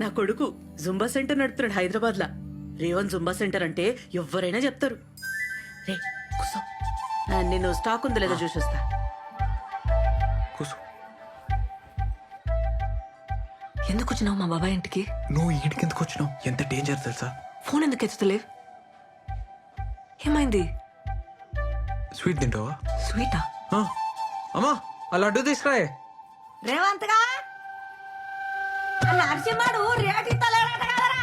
నా కొడుకు Zumba centre నడుపుతున్నాడు హైదరాబాద్ లా రేవన్ జుంబా సెంటర్ అంటే ఎవరైనా చెప్తారు. రే కూసో. నేను స్టాక్ ఉందో లేదో చూసి వస్తా కూసు. ఎందుకు వచ్చినావు మా బాబాయ్ ఇంటికి? నువ్వు ఈడికి ఎందుకు వచ్చినావు ఎంత డేంజర్ తెలుసా? ఫోన్ ఎందుకు ఎత్తుతలేవు? ఏమైంది? స్వీట్ తింటావా? స్వీటా ఆ, అమ్మా ఆ లడ్డు తీసుకురాయే. రేవంత్గా నరసింహడు రేటు ఇస్తలేడట కదరా?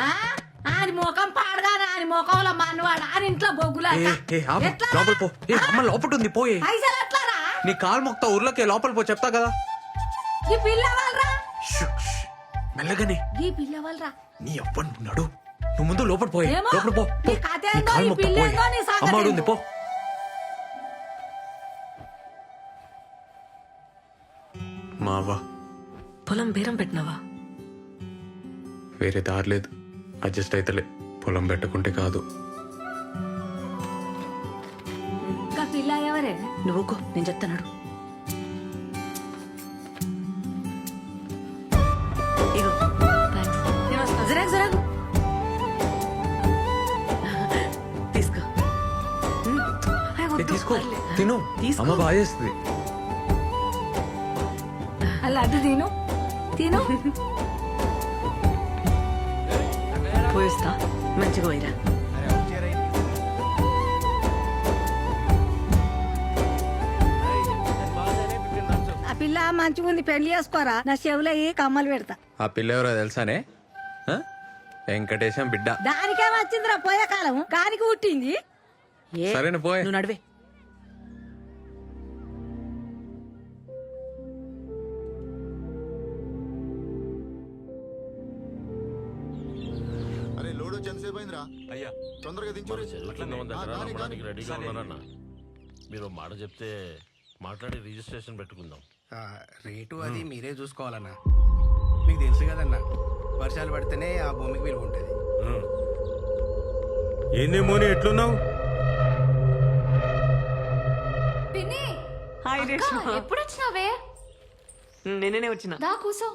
ఆ? ఆయన ముఖం పాడగానే ఆయన ముఖంలో మనవాడు ఆయన ఇంట్లో బొగ్గులా ఏ ఏ ఆపు. లోపల పో. ఏ అమ్మ లోపల ఉంది పోయే. పైసలు ఎట్లారా? నీ కాలు మొక్తా ఊర్లోకి లోపల పో చెప్తా కదా. ఈ పిల్ల వాళ్ళరా షూ, షూ. మెల్లగానే. ఈ పిల్ల వాళ్ళరా నీ అవ్వను ఉన్నాడు నువ్వు ముందు లోపల పోయే. ఏమో, లోపల పో పో. నీ కథ నీ ఏందో, కాలు నీ మొక్తా పిల్ల పోయే. ఏందో, నీ సంగతి అమ్మాడు ఉంది ఏందో. పో. మావా. పొలం బేరం పెట్టినావా? వేరే దారి లేదు. అడ్జస్ట్ అయితలే. పొలం పెట్టకుంటే కాదు. ఇంకా పిల్ల ఎవరే? నువ్వు కో నేను చెప్తాను ఇగో ఏ, తీసుకో. తిను. తీసుకో. అమ్మ బాగా చేస్తుంది. అలా అటు తిను. తిను పోయిస్తా మంచిగా పోయిరా ఆ పిల్ల మంచిగా ఉంది పెళ్ళి చేసుకోరా. నా చెవులో ఈ కమ్మలు పెడతా. ఆ పిల్ల ఎవరో తెలుసానే? ఆ? వెంకటేశం బిడ్డ. దానికే వచ్చిందిరా పోయే కాలం కానికి పుట్టింది? ఏ? సరేనా పోయే. నువ్వు నడివే. మన ఉన్న దగ్గర నమ్మడానికి రెడీగా ఉన్నారన్న మీరు మాట చెప్తే మాట్లాడి రిజిస్ట్రేషన్ పెట్టుకుందాం. ఆ, రేటు అది మీరే చూసుకోవాలన్నా. మీకు తెలుసు కదన్నా వర్షాలు పడితేనే ఆ భూమికి విలువ ఉంటుంది. ఏంది మోని ఎట్లున్నావు? హాయ్ రేష్మా. ఎప్పుడు వచ్చినావే నేనే వచ్చిన. దా కూసో.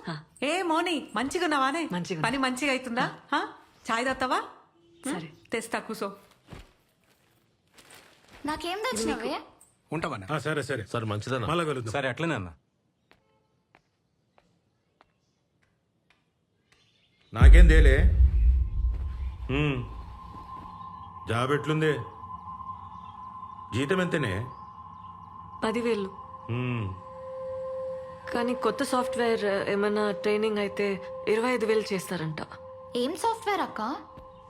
ఏ మోని మంచిగా ఉన్నావానే మంచిగా పని మంచిగా అవుతుందా హా? చాయ్ తాగుతావా? సరే. తెస్తా కూసో. నాకేం తెచ్చినావే ఉంటామన్నా ఆ, సరే సరే. సరే మంచిదన్న. మళ్ళా కలుద్దాం. సరే అట్లనే అన్న. నాకేం తేలే. ఉమ్. జాబ్ ఎట్లుంది? జీతం ఎంతనే? పదివేలు. ఉమ్. కానీ కొత్త సాఫ్ట్వేర్ ఏమైనా ట్రైనింగ్ అయితే ఇరవై ఐదు వేలు చేస్తారంట. ఏం సాఫ్ట్వేర్ అక్క?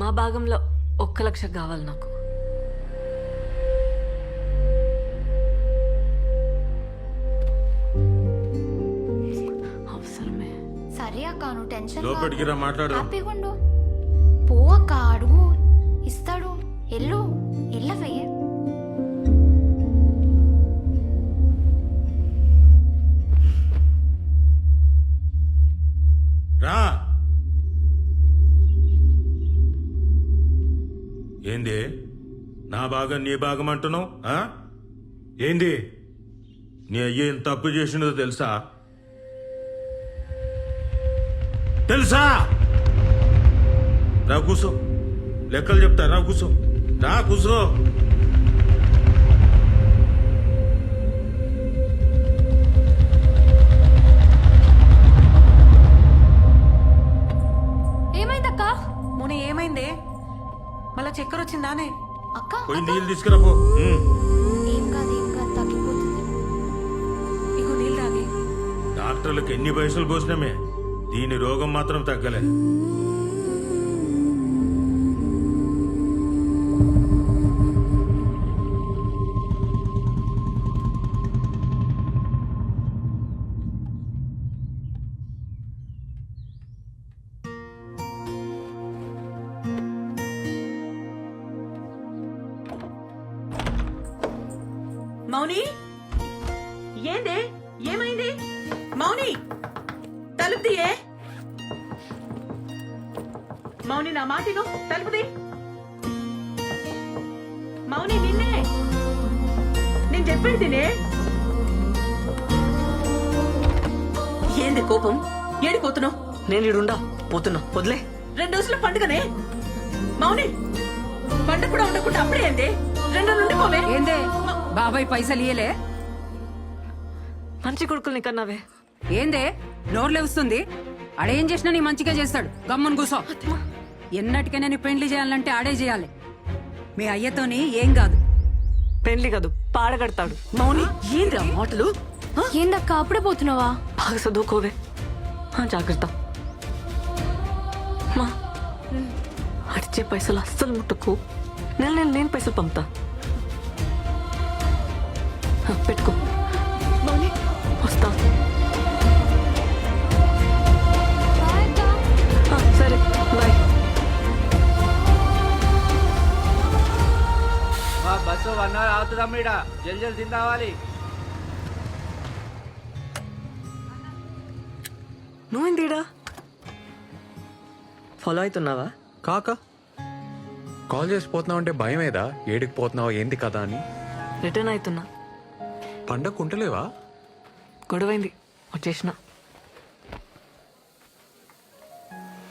మా భాగంలో ఒక్క లక్ష కావాలి నాకు. అవసరమే. సరే అక్క నువ్వు టెన్షన్ లోపలికి రా మాట్లాడు హ్యాపీగా ఉండు పో అక్క అడుగు. ఇస్తాడు. ఎల్లు. ఎల్లవే. భాగం నీ భాగం అంటున్నావు? ఆ? ఏంది? నీ అయ్య ఏం తప్పు చేసినదో తెలుసా? తెలుసా? రా కూసో. లెక్కలు చెప్తా రా కూసో. రా కూసో. ఏమైందక్క? మోని ఏమైందే? మళ్ళా చక్కెర వచ్చిందానే? అక్క పోయి నీళ్ళు తీసుకురా పో ఉమ్. ఏం కాదు ఏం కాదు తగ్గిపోతుంది. ఇగో నీళ్ళు తాగి. డాక్టర్లకు ఎన్ని పైసలు పోసినామే? దీని రోగం మాత్రం తగ్గలే. మౌని? ఏందే? ఏమైంది? మౌని! తలుపు తీయే మౌని నా మాటిను తలుపుది మౌని నిన్నే. నేను చెప్పేది తినే. ఏంది కోపం? ఏడిపోతున్నావు నేను ఇడుండా పోతున్నా. వదిలే. రెండు రోజుల పండుగనే. మౌని పండుగ కూడా ఉండకుండా అప్పుడే ఏంది? రెండు రోజులు ఉండిపోవే. ఏందే? బాబాయ్ పైసలు ఇయ్యలే? మంచి కొడుకుల్ని కన్నావే. ఏందే? నోరు లేస్తుంది ఆడేం చేసినా నీ మంచిగా చేస్తాడు. గమ్మున కూసో. ఎన్నటికైనా నీ పెండ్లి చేయాలంటే ఆడే చేయాలి. మీ అయ్యతోని ఏం కాదు. పెళ్ళి కాదు పాడగడతాడు మౌని ఏంది ఆ మాటలు? ఏందక్క అప్పుడే పోతున్నావా? బాగా చదువుకోవే. జాగ్రత్త. మా అడిచే పైసలు అస్సలు ముట్టుకు. నెల నెల నేను పైసలు పంపుతా. పెట్టుకో. వస్తా. ఆ, సరే బాయ్. బస్సు వన్ అవర్ అవుతుందమ్మ ఇడ జల్ జల్ తిందావాలి. నువ్వేందిడా? ఫాలో అవుతున్నావా? కాక. కాల్ చేసి పోతున్నావు అంటే భయం ఏదా ఏడికి పోతున్నావు? ఏంది కదా అని? రిటర్న్ అవుతున్నా. పండగ ఉంటలేవా గొడవైంది. వచ్చేసిన.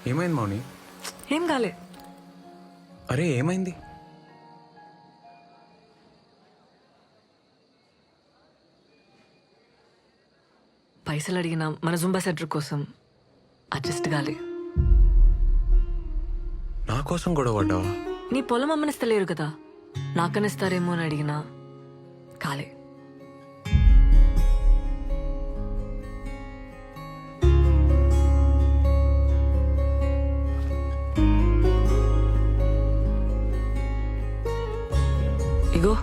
ఏమైంది మౌని? ఏం కాలే. అరే ఏమైంది? పైసలు అడిగిన మన జుంబా సెంటర్ కోసం అడ్జస్ట్ కాలే. నా కోసం గొడవ పడ్డావా? నీ పొలం అమ్మనిస్తలేరు కదా. నాకనిస్తారేమో అని అడిగినా కాలే. ఇగో.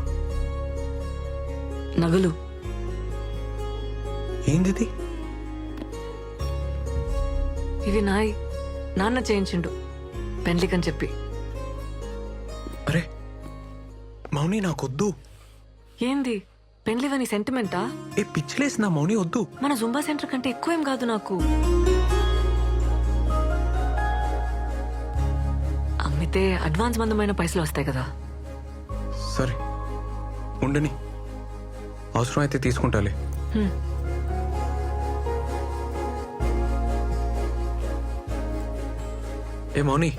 నగలు. ఏందిది ఇవి నాయి. నాన్న చేయించిండు. పెండ్లికని చెప్పి. అరే మౌని నాకొద్దు. ఏంది? పెండ్లివని సెంటిమెంటా? ఏ పిచ్చిలేసి నా మౌని? వద్దు. మన జుంబా సెంటర్ కంటే ఎక్కువేం కాదు నాకు. అమ్మితే అడ్వాన్స్ మందమైన పైసలు వస్తాయి కదా. సరే. ఉండని. అవసరం అయితే తీసుకుంటాలే. ఏ మౌని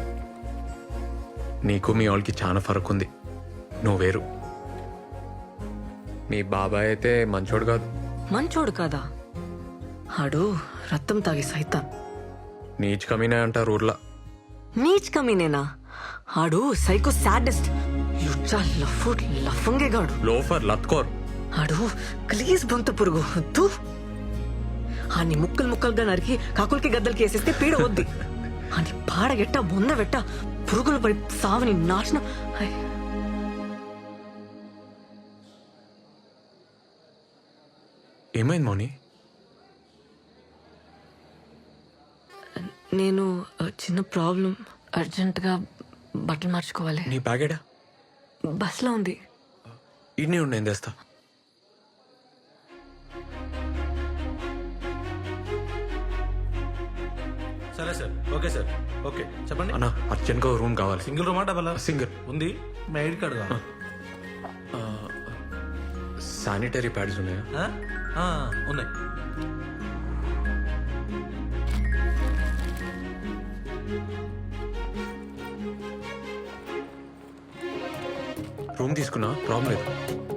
నీకు మీ వాళ్ళకి చాలా ఫరక్ ఉంది నువ్వు వేరు. మీ బాబాయ్ అయితే మంచోడు కాదు. మంచోడు కాదా? ఆడు రక్తం తాగి సైతాన్ నీచ్ కమీనే అంటారు ఊర్లో. నీచ్ కమీనేనా? ఆడు సైకో సాడెస్ట్. యుచ్చా లఫు లఫంగేగాడు లోఫర్ లత్కోర్. ఆడు ప్లీజ్ బొంత పురుగు. తూ. ఆని ముక్కలు ముక్కలుగా నరికి కాకులకి గద్దలకి వేసేస్తే పీడ వద్ది. అని పాడగెట్ట బొంద వెట్ట పురుగులు పడి సావని నాశనం. ఐ. ఏమైంది మౌని? నేను చిన్న ప్రాబ్లం. అర్జెంటుగా బట్టలు మార్చుకోవాలి. నీ బ్యాగేడా? బస్లో ఉంది. ఇన్ని ఉండి నేను తెస్తా. సరే సార్ ఓకే సార్ ఓకే. చెప్పండి. అన్న అర్జెంట్గా రూమ్ కావాలి. సింగిల్ రూమా డబల్? సింగిల్. ఉంది మీ ఐడి కార్డు కావాలా? శానిటరీ ప్యాడ్స్ ఉన్నాయా? ఉన్నాయి. రూమ్ తీసుకున్నా. ప్రాబ్లం లేదు.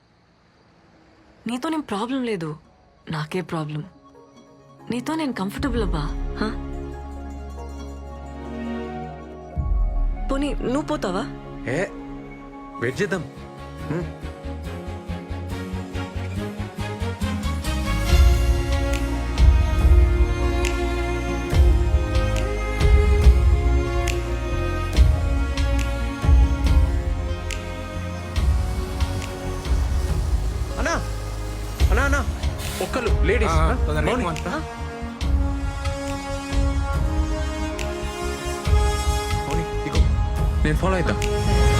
నీతో నేను ప్రాబ్లం లేదు. నాకే ప్రాబ్లం. నీతో నేను కంఫర్టబుల్ అబ్బా పోనీ నువ్వు పోతావా? ఏ వెయిట్ 放来等。